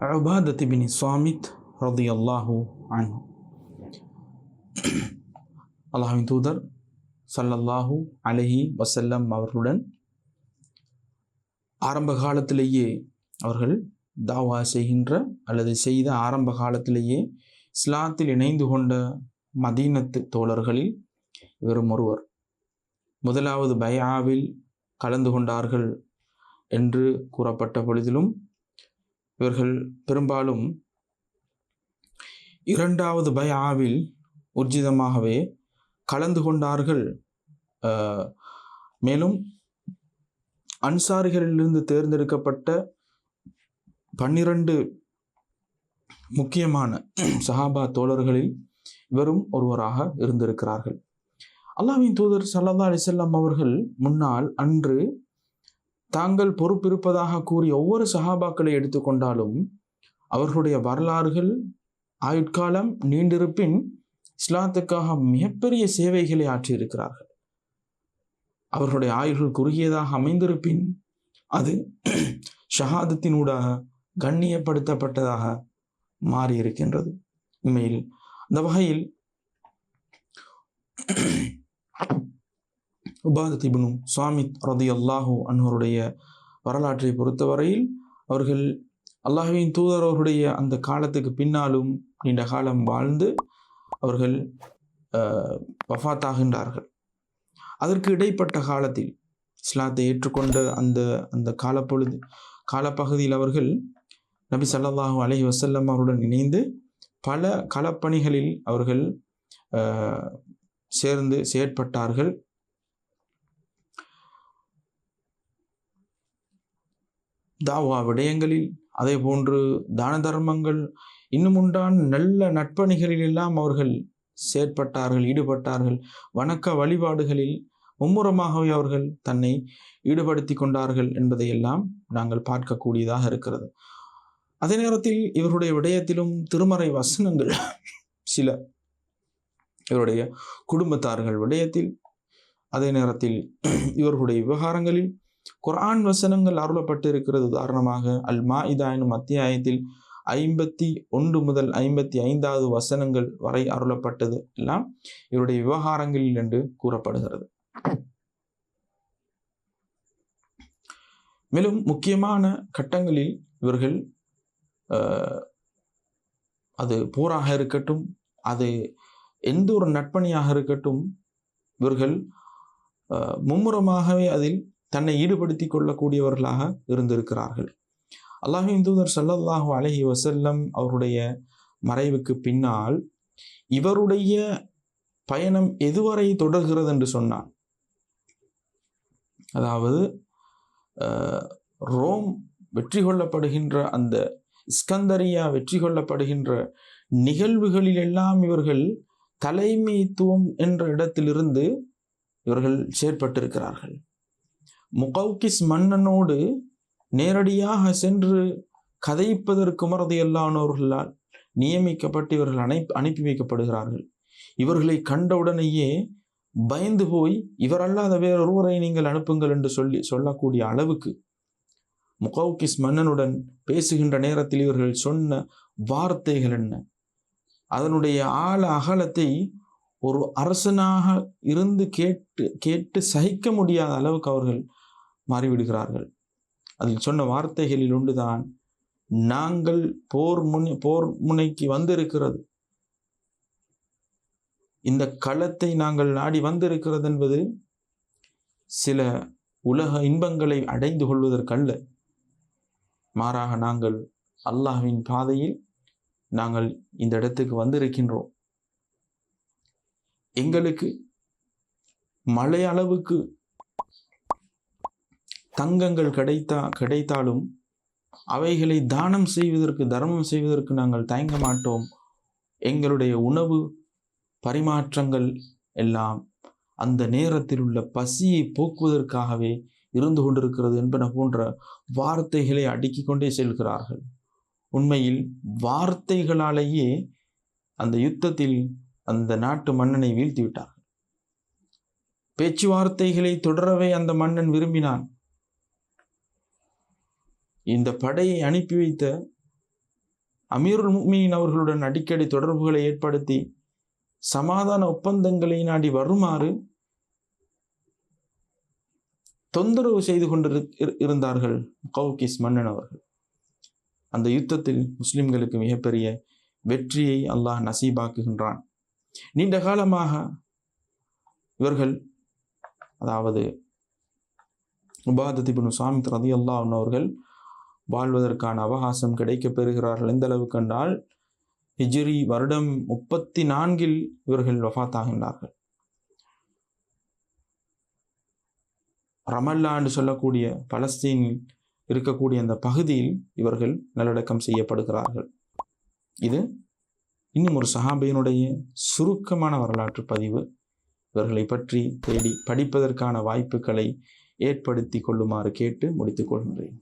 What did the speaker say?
உபாதத் பின் சாமித் ரதி அல்லாஹூ அன் அல்லாஹின் தூதர் சல்லல்லாஹு அலஹி வசல்லம் அவர்களுடன் ஆரம்ப காலத்திலேயே அவர்கள் தாவா செய்கின்ற அல்லது செய்த ஆரம்ப காலத்திலேயே இஸ்லாத்தில் இணைந்து கொண்ட மதீனத்து தோழர்களில் இவரும் ஒருவர் முதலாவது பயாவில் கலந்து கொண்டார்கள் என்று கூறப்பட்ட பொழுதிலும் இவர்கள் பெரும்பாலும் இரண்டாவது பயாவில் உர்ஜிதமாகவே கலந்து கொண்டார்கள். மேலும் அன்சாரிகளிலிருந்து தேர்ந்தெடுக்கப்பட்ட பன்னிரண்டு முக்கியமான சஹாபா தோழர்களில் இவரும் ஒருவராக இருந்திருக்கிறார்கள். அல்லாவின் தூதர் சல்லா அலிசல்லாம் அவர்கள் முன்னால் அன்று தாங்கள் பொறுப்பிருப்பதாக கூறிய ஒவ்வொரு சஹாபாக்களை எடுத்துக்கொண்டாலும் அவர்களுடைய வரலாறுகள் ஆயுட்காலம் நீண்டிருப்பின் இஸ்லாத்துக்காக மிகப்பெரிய சேவைகளை ஆற்றியிருக்கிறார்கள். அவர்களுடைய ஆயுள்கள் குறுகியதாக அமைந்திருப்பின் அது ஷஹாதத்தினூடாக கண்ணியப்படுத்தப்பட்டதாக மாறியிருக்கின்றது. உண்மையில் அந்த வகையில் உபாதத் இப்னு சாமித் ரதி அல்லாஹூ அன்னோருடைய வரலாற்றை பொறுத்தவரையில் அவர்கள் அல்லாஹுவின் தூதர் அவர்களுடைய அந்த காலத்துக்கு பின்னாலும் நீண்ட காலம் வாழ்ந்து அவர்கள் வஃத்தாகின்றார்கள். வஃபாத்தாகின்றார்கள் அதற்கு இடைப்பட்ட காலத்தில் இஸ்லாத்தை ஏற்றுக்கொண்ட அந்த அந்த காலப்பொழுது காலப்பகுதியில் அவர்கள் நபி ஸல்லல்லாஹு அலஹி வசல்லம் அவருடன் இணைந்து பல களப்பணிகளில் அவர்கள் சேர்ந்து செயற்பட்டார்கள். தாவா விடயங்களில் அதே போன்று தான தர்மங்கள் இன்னும் உண்டான நல்ல நட்பணிகளில் எல்லாம் அவர்கள் செயற்பட்டார்கள் ஈடுபட்டார்கள். வணக்க வழிபாடுகளில் மும்முரமாகவே அவர்கள் தன்னை ஈடுபடுத்தி கொண்டார்கள் என்பதையெல்லாம் நாங்கள் பார்க்கக்கூடியதாக இருக்கிறது. அதே நேரத்தில் இவருடைய விடயத்திலும் திருமறை வசனங்கள் சில. இவருடைய குடும்பத்தார்கள் விடயத்தில் அதே நேரத்தில் இவர்களுடைய விவகாரங்களில் குர்ஆன் வசனங்கள் அருளப்பட்டு இருக்கிறது உதாரணமாக அல் மாஇதா எனும் அத்தியாயத்தில் ஐம்பத்தி ஒன்று முதல் ஐம்பத்தி ஐந்தாவது வசனங்கள் வரை அருளப்பட்டது எல்லாம் இவருடைய விவகாரங்களில் என்று கூறப்படுகிறது. மேலும் முக்கியமான கட்டங்களில் இவர்கள் அஹ், அது போராக இருக்கட்டும் அது எந்த ஒரு நட்பணியாக இருக்கட்டும் இவர்கள் அஹ், மும்முரமாகவே அதில் தன்னை ஈடுபடுத்தி கொள்ளக்கூடியவர்களாக இருந்திருக்கிறார்கள். அல்லாஹின் தூதர் ஸல்லல்லாஹு அலஹி வசல்லம் அவருடைய மறைவுக்கு பின்னால் இவருடைய பயணம் எதுவரை தொடர்கிறது என்று சொன்னார். அதாவது ரோம் வெற்றி கொள்ளப்படுகின்ற அந்த இஸ்கந்தரியா வெற்றி கொள்ளப்படுகின்ற நிகழ்வுகளில் எல்லாம் இவர்கள் தலைமைத்துவம் என்ற இடத்திலிருந்து இவர்கள் செயற்பட்டிருக்கிறார்கள். முகௌகிஸ் மன்னனோடு நேரடியாக சென்று கதைப்பதற்கு மறதியல்லானவர்களால் நியமிக்கப்பட்டு இவர்கள் அனை அனுப்பி வைக்கப்படுகிறார்கள். இவர்களை கண்டவுடனேயே பயந்து போய் இவர் அல்லாத வேறொருவரை நீங்கள் அனுப்புங்கள் என்று சொல்லி சொல்லக்கூடிய அளவுக்கு முகௌகிஸ் மன்னனுடன் பேசுகின்ற நேரத்தில் இவர்கள் சொன்ன வார்த்தைகள் என்ன? அதனுடைய ஆழ அகலத்தை ஒரு அரசனாக இருந்து கேட்டு கேட்டு சகிக்க முடியாத அளவுக்கு அவர்கள் மாறிவிடுகிறார்கள். அதில் சொன்ன வார்த்தைகளில் ஒன்றுதான் நாங்கள் போர் முனை போர் முனைக்கு வந்திருக்கிறது. இந்த களத்தை நாங்கள் நாடி வந்திருக்கிறது என்பது சில உலக இன்பங்களை அடைந்து கொள்வதற்கல்ல. மாறாக நாங்கள் அல்லாஹ்வின் பாதையில் நாங்கள் இந்த இடத்துக்கு வந்திருக்கின்றோம். எங்களுக்கு மழை அளவுக்கு தங்கங்கள் கிடைத்தா கிடைத்தாலும் அவைகளை தானம் செய்வதற்கு தர்மம் செய்வதற்கு நாங்கள் தயங்க மாட்டோம். எங்களுடைய உணவு பரிமாற்றங்கள் எல்லாம் அந்த நேரத்தில் உள்ள பசியை போக்குவதற்காகவே இருந்து கொண்டிருக்கிறது என்பன போன்ற வார்த்தைகளை அடுக்கிக் கொண்டே செல்கிறார்கள். உண்மையில் வார்த்தைகளாலேயே அந்த யுத்தத்தில் அந்த நாட்டு மன்னனை வீழ்த்தி விட்டார்கள் பேச்சுவார்த்தைகளை தொடரவே அந்த மன்னன் விரும்பினான். இந்த படையை அனுப்பி வைத்த அமீருல் முக்மீன் அவர்களுடன் அடிக்கடி தொடர்புகளை ஏற்படுத்தி சமாதான ஒப்பந்தங்களை நாடி வருமாறு தொந்தரவு செய்து கொண்டு இருந்தார்கள் கவுகிஸ் மன்னன் அவர்கள். அந்த யுத்தத்தில் முஸ்லிம்களுக்கு மிகப்பெரிய வெற்றியை அல்லாஹ் நசீபாக்குகின்றான். நீண்ட காலமாக இவர்கள் அதாவது உபாதத்திபின் சாமித் ரதி அல்லாஹ் அவர்கள் வாழ்வதற்கான அவகாசம் கிடைக்கப் பெறுகிறார்கள் எந்த அளவுக்கு கண்டால் ஹிஜ்ரி வருடம் முப்பத்தி நான்கில் இவர்கள் வஃத்தாகின்றார்கள். ரமல்லா என்று சொல்லக்கூடிய பலஸ்தீனில் இருக்கக்கூடிய அந்த பகுதியில் இவர்கள் நல்லடக்கம் செய்யப்படுகிறார்கள். இது இன்னும் ஒரு சஹாபியனுடைய சுருக்கமான வரலாற்று பதிவு. இவர்களை பற்றி தேடி படிப்பதற்கான வாய்ப்புகளை ஏற்படுத்தி கொள்ளுமாறு கேட்டு முடித்துக் கொள்கின்றேன்.